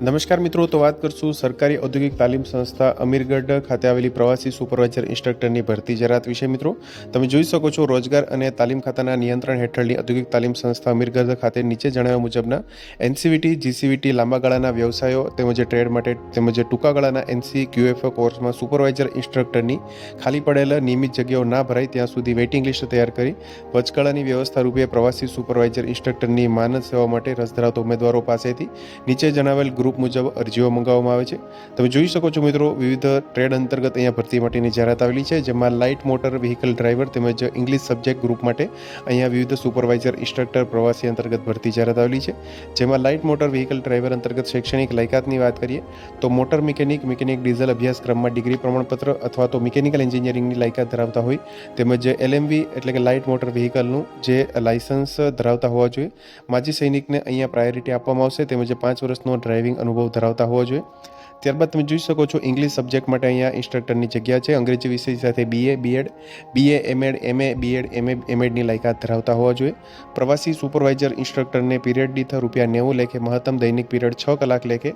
નમસ્કાર મિત્રો, તો વાત કરશું સરકારી ઔદ્યોગિક તાલીમ સંસ્થા અમીરગઢ ખાતે આવેલી પ્રવાસી સુપરવાઇઝર ઇન્સ્ટ્રક્ટરની ભરતી જાહેરાત વિશે મિત્રો. તમે જોઈ શકો છો રોજગાર અને તાલીમ ખાતાના નિયંત્રણ હેઠળની ઔદ્યોગિક તાલીમ સંસ્થા અમીરગઢ ખાતે નીચે જણાવ્યા મુજબના એનસીવીટી, જીસીવીટી લાંબા ગાળાના વ્યવસાયો તેમજ ટ્રેડ માટે તેમજ ટૂંકા ગાળાના એનસી, ક્યુએફઓ કોર્સમાં સુપરવાઇઝર ઇન્સ્ટ્રક્ટરની ખાલી પડેલા નિયમિત જગ્યાઓ ના ભરાય ત્યાં સુધી વેઇટિંગ લિસ્ટ તૈયાર કરી વચગાળાની વ્યવસ્થા રૂપે પ્રવાસી સુપરવાઇઝર ઇન્સ્ટ્રક્ટરની માનદ સેવા માટે રસ ધરાવતા ઉમેદવારો પાસેથી નીચે જણાવેલ ગ્રુપ મુજબ અરજીઓ મંગાવવામાં આવે છે. તમે જોઈ શકો છો મિત્રો, વિવિધ ટ્રેડ અંતર્ગત અહીંયા ભરતી માટેની જાહેરાત આવેલી છે, જેમાં લાઇટ મોટર વ્હીકલ ડ્રાઈવર તેમજ ઇંગ્લિશ સબ્જેક્ટ ગ્રુપ માટે અહીંયા વિવિધ સુપરવાઇઝર, ઇન્સ્ટ્રક્ટર, પ્રવાસી અંતર્ગત ભરતી જાહેરાત આવેલી છે. જેમાં લાઇટ મોટર વ્હીકલ ડ્રાઈવર અંતર્ગત શૈક્ષણિક લાયકાતની વાત કરીએ, તો મોટર મિકેનિક મિકેનિક ડીઝલ અભ્યાસક્રમમાં ડિગ્રી પ્રમાણપત્ર અથવા તો મિકેનિકલ એન્જિનિયરિંગની લાયકાત ધરાવતા હોય, તેમજ એલએમવી એટલે કે લાઇટ મોટર વ્હીકલનું જે લાયસન્સ ધરાવતા હોવા જોઈએ. માજી સૈનિકને અહીંયા પ્રાયોરિટી આપવામાં આવશે, તેમજ પાંચ વર્ષનો ડ્રાઇવિંગ અનુભવ ધરાવતા હોવા જોઈએ. ત્યારબાદ તમે જોઈ શકો છો ઇંગ્લિશ સબ્જેક્ટ માટે અહીંયા ઇન્સ્ટ્રક્ટરની જગ્યા છે. અંગ્રેજી વિષય સાથે BA BEd BA MEd MA BEd MA એમએડની લાયકાત ધરાવતા હોવા જોઈએ. પ્રવાસી સુપરવાઇઝર ઇન્સ્ટ્રક્ટરને પીરિયડ દીઠ રૂપિયા નેવું લેખે, મહત્તમ દૈનિક પીરિયડ છ કલાક લેખે,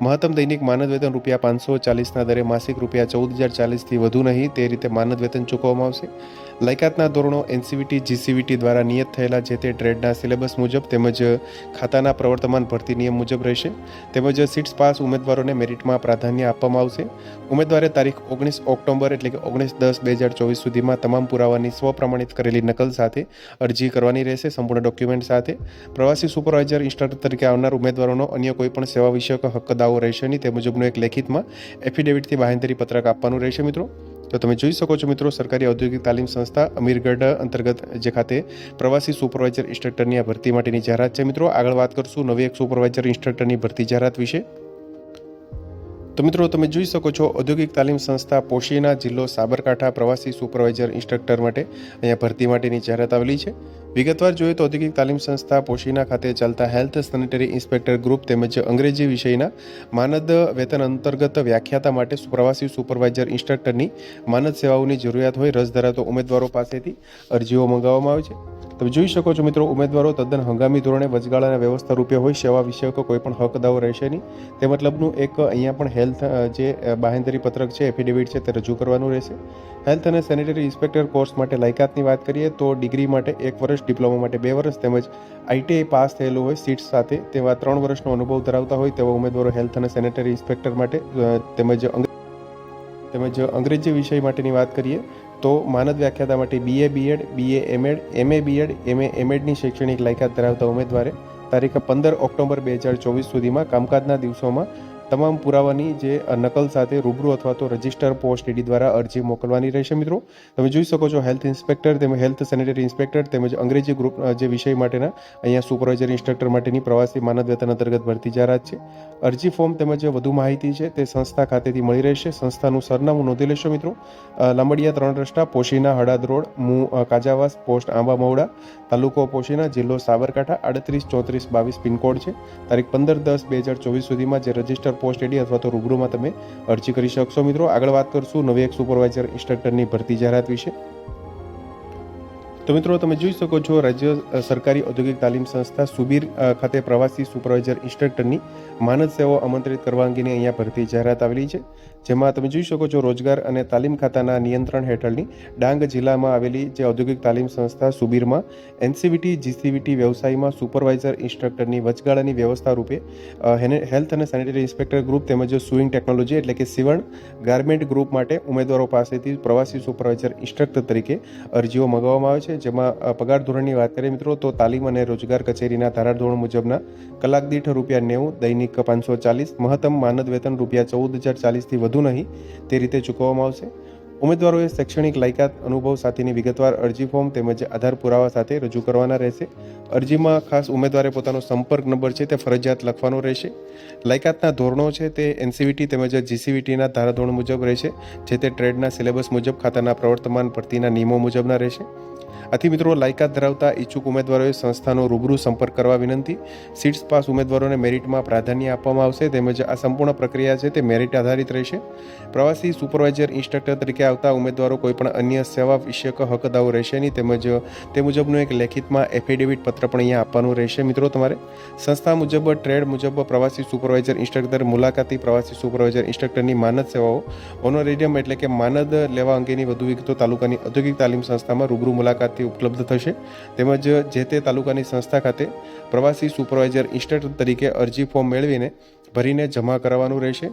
મહત્તમ દૈનિક માનદ વેતન રૂપિયા પાંચસો ચાલીસના દરે માસિક રૂપિયા ચૌદ હજાર ચાલીસથી વધુ નહીં, તે રીતે માનદ વેતન ચૂકવવામાં આવશે. લાયકાતના ધોરણો એનસીવીટી જીસીવીટી દ્વારા નિયત થયેલા જે તે ટ્રેડના સિલેબસ મુજબ તેમજ ખાતાના પ્રવર્તમાન ભરતી નિયમ મુજબ રહેશે. તેમજ સીટ્સ પાસ ઉમેદવારોને મેરિટમાં પ્રાધાન્ય આપવામાં આવશે. ઉમેદવારે તારીખ ઓગણીસ ઓક્ટોબર એટલે કે ઓગણીસ દસ બે હજાર ચોવીસ સુધીમાં તમામ પુરાવાની સ્વપ્રમાણિત કરેલી નકલ સાથે અરજી કરવાની રહેશે સંપૂર્ણ ડોક્યુમેન્ટ સાથે. પ્રવાસી સુપરવાઇઝર ઇન્સ્ટ્રક્ટર તરીકે આવનાર ઉમેદવારોનો અન્ય કોઈ પણ સેવા વિષયક દાવો રહેશે નહીં. તે મુજબનું એક લેખિતમાં એફિડેવિટથી બાહેંધરી પત્રક આપવાનું રહેશે મિત્રો. તો તમે જોઈ શકો છો મિત્રો, સરકારી ઔદ્યોગિક તાલીમ સંસ્થા અમીરગઢ અંતર્ગત જે ખાતે પ્રવાસી સુપરવાઇઝર ઇન્સ્ટ્રક્ટરની આ ભરતી માટેની જાહેરાત છે. મિત્રો, આગળ વાત કરશું નવી એક સુપરવાઇઝર ઇન્સ્ટ્રક્ટરની ભરતી જાહેરાત વિશે. તો મિત્રો, તમે જોઈ શકો છો ઔદ્યોગિક તાલીમ સંસ્થા પોશીના જિલ્લો સાબરકાંઠા પ્રવાસી સુપરવાઇઝર ઇન્સ્ટ્રક્ટર માટે અહીંયા ભરતી માટેની જાહેરાત આવેલી છે. વિગતવાર જોઈએ તો ઔદ્યોગિક તાલીમ સંસ્થા પોશીના ખાતે ચાલતા હેલ્થ સેનેટરી ઇન્સ્પેક્ટર ગ્રુપ તેમજ અંગ્રેજી વિષયના માનદ વેતન અંતર્ગત વ્યાખ્યાતા માટે પ્રવાસી સુપરવાઇઝર ઇન્સ્ટ્રક્ટરની માનદ સેવાઓની જરૂરિયાત હોય રસ ધરાવતો ઉમેદવારો પાસેથી અરજીઓ મંગાવવામાં આવે છે. તમે જોઈ શકો છો મિત્રો, ઉમેદવારો તદ્દન હંગામી ધોરણે વચગાળાના વ્યવસ્થા રૂપે હોય, સેવા વિષયક કોઈ પણ હક રહેશે નહીં. તે મતલબનું એક અહીંયા પણ હેલ્થ જે બાહેંધરી પત્રક છે, એફિડેવિટ છે તે રજૂ કરવાનું રહેશે. હેલ્થ અને સેનિટરી ઇન્સ્પેક્ટર કોર્સ માટે લાયકાતની વાત કરીએ તો ડિગ્રી માટે એક વર્ષ ડિપ્લોમા માટે બે વર્ષ તેમજ આઈટીઆઈ પાસ થયેલું હોય સીટ્સ સાથે તેવા ત્રણ વર્ષનો અનુભવ ધરાવતા હોય તેવા ઉમેદવારો હેલ્થ અને સેનેટરી ઇન્સ્પેક્ટર માટે તેમજ તેમજ અંગ્રેજી વિષય માટેની વાત કરીએ, તો માનદ વ્યાખ્યાતા માટે BA BEd BA MEd MA BEd MA એમએડની શૈક્ષણિક લાયકાત ધરાવતા ઉમેદવારે તારીખ પંદર ઓક્ટોબર બે હજાર ચોવીસ સુધીમાં કામકાજના દિવસોમાં તમામ પુરાવાની જે નકલ સાથે રૂબરૂ અથવા તો રજિસ્ટર પોસ્ટ ઈડી દ્વારા અરજી મોકલવાની રહેશે મિત્રો. તમે જોઈ શકો છો હેલ્થ ઇન્સ્પેક્ટર તેમજ હેલ્થ સેનેટરી ઇન્સ્પેક્ટર તેમજ અંગ્રેજી ગ્રુપ જે વિષય માટેના અહીંયા સુપરવાઇઝર ઇન્સ્ટ્રક્ટર માટેની પ્રવાસી માનદ વેતન અંતર્ગત ભરતી જાહેરાત છે. અરજી ફોર્મ તેમજ વધુ માહિતી છે તે સંસ્થા ખાતેથી મળી રહેશે. સંસ્થાનું સરનામું નોંધી લેશો મિત્રો. લાંબડિયા ત્રણ રસ્તા, પોશીના હડાદ રોડ, મુ કાજાવાસ, પોસ્ટ આંબા મવડા તાલુકો પોશીના, જિલ્લો સાબરકાંઠા, આડત્રીસ ચોત્રીસ બાવીસ પિનકોડ છે. તારીખ પંદર દસ બે હજાર ચોવીસ સુધીમાં જે રજિસ્ટર પોસ્ટ એડી અથવા તો રૂબરૂમાં તમે અરજી કરી શકશો. મિત્રો, આગળ વાત કરશું નવી એક સુપરવાઇઝર ઇન્સ્ટ્રક્ટરની ભરતી જાહેરાત વિશે. તો મિત્રો, તમે જોઈ શકો છો રાજ્ય સરકારી ઔદ્યોગિક તાલીમ સંસ્થા સુબીર ખાતે પ્રવાસી સુપરવાઇઝર ઇન્સ્ટ્રક્ટરની માનદ સેવાઓ આમંત્રિત કરવા અંગેની અહીંયા ભરતી જાહેરાત આવેલી છે. જેમાં તમે જોઈ શકો છો રોજગાર અને તાલીમ ખાતાના નિયંત્રણ હેઠળની ડાંગ જિલ્લામાં આવેલી જે ઔદ્યોગિક તાલીમ સંસ્થા સુબીરમાં એનસીવીટી, જીસીવીટી વ્યવસાયમાં સુપરવાઇઝર ઇન્સ્ટ્રક્ટરની વચગાળાની વ્યવસ્થા રૂપે હેલ્થ અને સેનિટરી ઇન્સ્પેક્ટર ગ્રુપ તેમજ સુઇંગ ટેકનોલોજી એટલે કે સીવણ ગાર્મેન્ટ ગ્રુપ માટે ઉમેદવારો પાસેથી પ્રવાસી સુપરવાઇઝર ઇન્સ્ટ્રક્ટર તરીકે અરજીઓ મંગાવવામાં આવે છે. જેમાં પગાર ધોરણની વાત કરીએ મિત્રો, તો તાલીમ અને રોજગાર કચેરીના ધારાધોરણ મુજબના કલાક દીઠ રૂપિયા નેવું, દૈનિક પાંચસો ચાલીસ, મહત્તમ માનદ વેતન રૂપિયા ચૌદ હજાર ચાલીસથી વધુ નહીં, તે રીતે ચૂકવવામાં આવશે. ઉમેદવારોએ શૈક્ષણિક લાયકાત, અનુભવ સાથેની વિગતવાર અરજી ફોર્મ તેમજ આધાર પુરાવા સાથે રજૂ કરવાના રહેશે. અરજીમાં ખાસ ઉમેદવારે પોતાનો સંપર્ક નંબર છે તે ફરજિયાત લખવાનો રહેશે. લાયકાતના ધોરણો છે તે એનસીવીટી તેમજ જીસીવીટીના ધારાધોરણ મુજબ રહેશે, જે તે ટ્રેડના સિલેબસ મુજબ ખાતાના પ્રવર્તમાન ભરતીના નિયમો મુજબના રહેશે. આથી મિત્રો લાયકાત ધરાવતા ઈચ્છુક ઉમેદવારોએ સંસ્થાનો રૂબરૂ સંપર્ક કરવા વિનંતી. સીટ્સ પાસ ઉમેદવારોને મેરિટમાં પ્રાધાન્ય આપવામાં આવશે તેમજ આ સંપૂર્ણ પ્રક્રિયા છે તે મેરિટ આધારિત રહેશે. પ્રવાસી સુપરવાઇઝર ઇન્સ્ટ્રક્ટર તરીકે આવતા ઉમેદવારો કોઈપણ અન્ય સેવા વિષયક હકદાઓ રહેશે નહીં તેમજ તે મુજબનું એક લેખિતમાં એફિડેવિટ પત્ર પણ અહીંયા આપવાનું રહેશે. મિત્રો તમારે સંસ્થા મુજબ, ટ્રેડ મુજબ પ્રવાસી સુપરવાઇઝર ઇન્સ્ટ્રક્ટર, મુલાકાતી પ્રવાસી સુપરવાઇઝર ઇન્સ્ટ્રક્ટરની માનદ સેવાઓ ઓનોરેડિયમ એટલે કે માનદ લેવા અંગેની વધુ વિગતો તાલુકાની ઔદ્યોગિક તાલીમ સંસ્થામાં રૂબરૂ મુલાકાતથી ઉપલબ્ધ થશે. તેમજ જે તે તાલુકાની સંસ્થા ખાતે પ્રવાસી સુપરવાઇઝર ઇન્સ્ટ્રક્ટર તરીકે અરજી ફોર્મ મેળવીને ભરીને જમા કરાવવાનું રહેશે.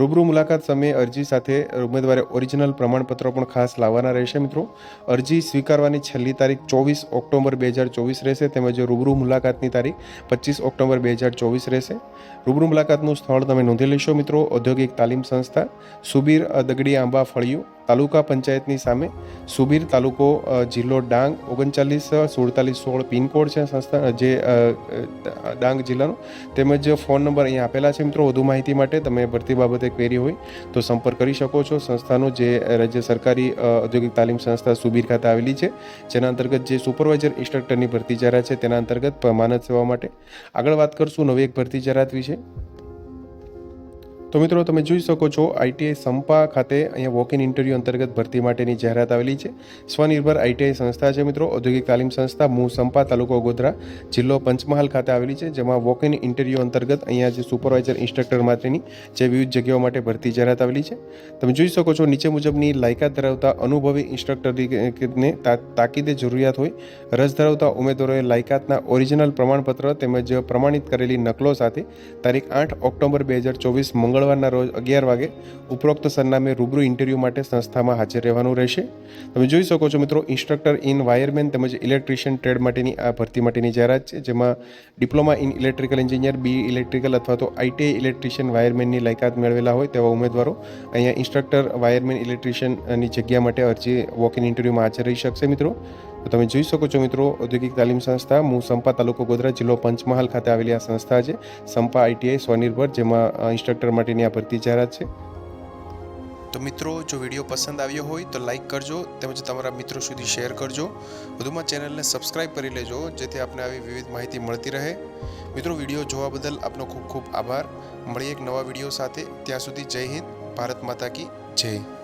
રૂબરૂ મુલાકાત સમયે અરજી સાથે ઉમેદવારે ઓરિજિનલ પ્રમાણપત્રો પણ ખાસ લાવવાના રહેશે મિત્રો. અરજી સ્વીકારવાની છેલ્લી તારીખ ચોવીસ ઓક્ટોબર બે હજાર ચોવીસ રહેશે. તેમજ રૂબરૂ મુલાકાતની તારીખ પચીસ ઓક્ટોબર બે હજાર ચોવીસ રહેશે. રૂબરૂ મુલાકાતનું સ્થળ તમે નોંધી લેશો મિત્રો. ઔદ્યોગિક તાલીમ સંસ્થા સુબીર દગડી આંબા ફળિયું તાલુકા પંચાયતની સામે સુબીર તાલુકો જિલ્લો ડાંગ, ઓગણચાલીસ સુડતાલીસ, સોળ પિનકોડ છે સંસ્થા જે ડાંગ જિલ્લાનો. તેમજ ફોન નંબર અહીંયા આપેલા છે મિત્રો, વધુ માહિતી માટે તમે ભરતી બાબતે ક્વેરી હોય તો સંપર્ક કરી શકો છો. સંસ્થાનું જે રાજ્ય સરકારી ઔદ્યોગિક તાલીમ સંસ્થા સુબીર ખાતે આવેલી છે, જેના અંતર્ગત જે સુપરવાઇઝર ઇન્સ્ટ્રક્ટરની ભરતી જાહેરાત છે તેના અંતર્ગત માનદ સેવા માટે આગળ વાત કરશું નવી એક ભરતી જાહેરાત વિશે. તો મિત્રો, તમે જોઈ શકો છો આઈટીઆઈ સંપા ખાતે અહીંયા વોક ઇન ઇન્ટરવ્યૂ અંતર્ગત ભરતી માટેની જાહેરાત આવેલી છે. સ્વનિર્ભર આઈટીઆઈ સંસ્થા છે મિત્રો, ઔદ્યોગિક તાલીમ સંસ્થા મૂ સંપા તાલુકો ગોધરા, જિલ્લો પંચમહાલ ખાતે આવેલી છે, જેમાં વોક ઇન ઇન્ટરવ્યૂ અંતર્ગત અહીંયા જે સુપરવાઇઝર ઇન્સ્ટ્રક્ટર માટેની જે વિવિધ જગ્યાઓ માટે ભરતી જાહેરાત આવેલી છે. તમે જોઈ શકો છો, નીચે મુજબની લાયકાત ધરાવતા અનુભવી ઇન્સ્ટ્રક્ટરને તાકીદે જરૂરિયાત હોય, રસ ધરાવતા ઉમેદવારોએ લાયકાતના ઓરિજિનલ પ્રમાણપત્ર તેમજ પ્રમાણિત કરેલી નકલો સાથે તારીખ આઠ ઓક્ટોબર બે હજાર ચોવીસ મંગળવારના રોજ અગિયાર વાગે ઉપરોક્ત સરનામે રૂબરૂ ઇન્ટરવ્યૂ માટે સંસ્થામાં હાજર રહેવાનું રહેશે. તમે જોઈ શકો છો મિત્રો, ઇન્સ્ટ્રક્ટર ઇન વાયરમેન તેમજ ઇલેક્ટ્રિશિયન ટ્રેડ માટેની આ ભરતી માટેની જાહેરાત છે, જેમાં diploma in electrical engineer, B electrical અથવા તો આઈટીઆઈ ઇલેક્ટ્રિશિયન વાયરમેનની લાયકાત મેળવેલા હોય તેવા ઉમેદવારો અહીંયા ઇન્સ્ટ્રક્ટર વાયરમેન ઇલેક્ટ્રિશિયનની જગ્યા માટે અરજી વોક ઇન ઇન્ટરવ્યૂમાં હાજર રહી શકશે મિત્રો. તો તમે જોઈ શકો છો મિત્રો, ઔદ્યોગિક તાલીમ સંસ્થા મુ સંપા તાલુકો ગોધરા જિલ્લો પંચમહાલ ખાતે આવેલી આ સંસ્થા છે. સંપા આઈટીઆઈ સ્વનિર્ભર, જેમાં ઇન્સ્ટ્રક્ટર માટેની આ ભરતી જાહેરાત છે. તો મિત્રો, જો વીડિયો પસંદ આવ્યો હોય તો લાઈક કરજો, તેમજ તમારા મિત્રો સુધી શેર કરજો. વધુમાં ચેનલને સબસ્ક્રાઇબ કરી લેજો, જેથી આપને આવી વિવિધ માહિતી મળતી રહે. મિત્રો, વીડિયો જોવા બદલ આપનો ખૂબ ખૂબ આભાર. મળીએ એક નવા વીડિયો સાથે. ત્યાં સુધી જય હિન્દ, ભારત માતા કી જય.